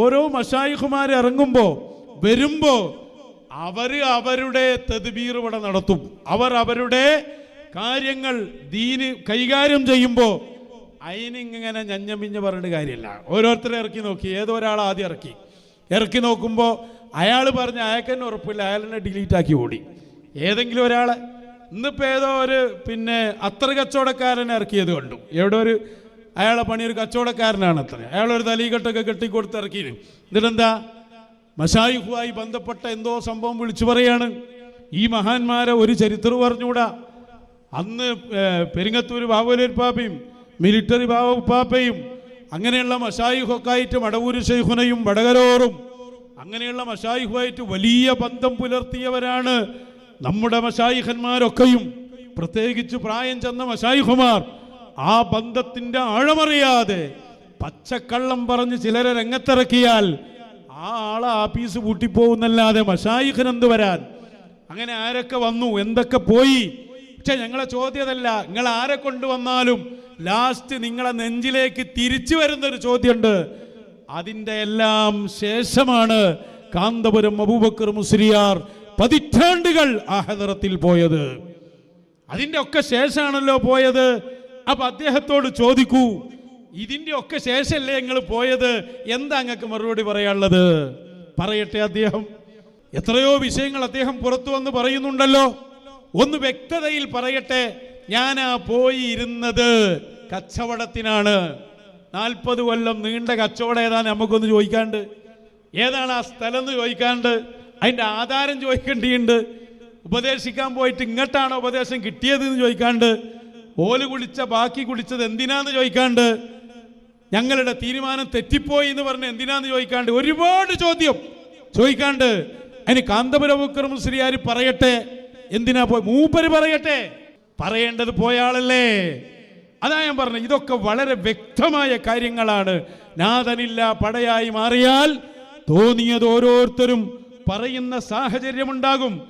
ഓരോ മഷായിഖുമാർ ഇറങ്ങുമ്പോ വരുമ്പോ അവർ അവരുടെ തെതുബീർ ഇവിടെ നടത്തും. അവർ അവരുടെ കാര്യങ്ങൾ ദീന് കൈകാര്യം ചെയ്യുമ്പോൾ അതിനിങ്ങനെ ഞഞ്ഞമിഞ്ഞ് പറഞ്ഞിട്ട് കാര്യമില്ല. ഓരോരുത്തരെ ഇറക്കി നോക്കി. ഏതോ ആദ്യം ഇറക്കി. ഇറക്കി നോക്കുമ്പോൾ അയാൾ പറഞ്ഞ അയാൾക്ക് തന്നെ ഉറപ്പില്ല. അയാൾ തന്നെ ഡിലീറ്റ് ആക്കി ഓടി. ഏതെങ്കിലും ഒരാളെ. ഇന്നിപ്പോൾ ഏതോ ഒരു പിന്നെ അത്ര കച്ചവടക്കാരനെ ഇറക്കിയത് കണ്ടു. എവിടെ ഒരു അയാളെ പണി ഒരു കച്ചവടക്കാരനാണ് അത്ര. അയാളൊരു തലീകെട്ടൊക്കെ കെട്ടിക്കൊടുത്ത് ഇറക്കിയിരുന്നു എന്നിട്ടെന്താ? ബന്ധപ്പെട്ട എന്തോ സംഭവം വിളിച്ചു പറയാണ്. ഈ മഹാന്മാരെ ഒരു ചരിത്രം പറഞ്ഞുകൂടാ. അന്ന് പെരിങ്ങത്തൂർ പാപ്പയും മിലിറ്ററി ബാബു പാപ്പയും അങ്ങനെയുള്ള മഷായിഹൊക്കെ ആയിട്ട് ഷെയ്ഖുനയും വടകരോറും അങ്ങനെയുള്ള മഷായിഹുമായിട്ട് വലിയ ബന്ധം പുലർത്തിയവരാണ് നമ്മുടെ മഷായിഹന്മാരൊക്കെയും. പ്രത്യേകിച്ച് പ്രായം ചെന്ന മഷായിഹുമാർ. ആ ബന്ധത്തിന്റെ ആഴമറിയാതെ പച്ചക്കള്ളം പറഞ്ഞ് ചിലരെ രംഗത്തിറക്കിയാൽ ആ ആളെ ആഫീസ് പൂട്ടിപ്പോകുന്നല്ലാതെ മഷായിഖിനെന്ത് വരാൻ? അങ്ങനെ ആരൊക്കെ വന്നു? എന്തൊക്കെ പോയി? പക്ഷെ ഞങ്ങളെ ചോദ്യതല്ല നിങ്ങൾ ആരെ കൊണ്ടുവന്നാലും ലാസ്റ്റ് നിങ്ങളെ നെഞ്ചിലേക്ക് തിരിച്ചു വരുന്ന ഒരു ചോദ്യമുണ്ട്. അതിന്റെ എല്ലാം ശേഷമാണ് കാന്തപുരം അബൂബക്കർ മുസ്ലിയാർ പതിറ്റാണ്ടുകൾ ആ പോയത്. അതിന്റെ ഒക്കെ ശേഷമാണല്ലോ പോയത്. അപ്പൊ അദ്ദേഹത്തോട് ചോദിക്കൂ ഇതിന്റെ ഒക്കെ ശേഷമല്ലേ നിങ്ങൾ പോയത്? എന്താ അങ്ങക്ക് മറുപടി പറയാനുള്ളത്? പറയട്ടെ അദ്ദേഹം. എത്രയോ വിഷയങ്ങൾ അദ്ദേഹം പുറത്തു വന്ന് പറയുന്നുണ്ടല്ലോ. ഒന്ന് വ്യക്തതയിൽ പറയട്ടെ. ഞാനാ പോയി ഇരുന്നത് കച്ചവടത്തിനാണ്. നാൽപ്പത് കൊല്ലം നീണ്ട കച്ചവടം ഏതാ നമുക്കൊന്ന് ചോദിക്കാണ്ട്. ഏതാണ് ആ സ്ഥലം എന്ന് ചോദിക്കാണ്ട്. അതിന്റെ ആധാരം ചോദിക്കേണ്ടിയുണ്ട്. ഉപദേശിക്കാൻ പോയിട്ട് ഇങ്ങോട്ടാണ് ഉപദേശം കിട്ടിയത് എന്ന് ചോദിക്കാണ്ട്. ഓൽ കുളിച്ച ബാക്കി കുളിച്ചത് എന്തിനാന്ന് ചോദിക്കാണ്ട്? ഞങ്ങളുടെ തീരുമാനം തെറ്റിപ്പോയി എന്ന് പറഞ്ഞ് എന്തിനാന്ന് ചോദിക്കാണ്ട്? ഒരുപാട് ചോദ്യം ചോദിക്കാണ്ട്. അതിന് കാന്തപുരം ശ്രീയാർ പറയട്ടെ. എന്തിനാ പോയി? മൂപ്പര് പറയട്ടെ. പറയേണ്ടത് പോയാളല്ലേ അതാ ഞാൻ പറഞ്ഞു ഇതൊക്കെ വളരെ വ്യക്തമായ കാര്യങ്ങളാണ്. നാഥനില്ല പടയായി മാറിയാൽ തോന്നിയത് ഓരോരുത്തരും പറയുന്ന സാഹചര്യമുണ്ടാകും.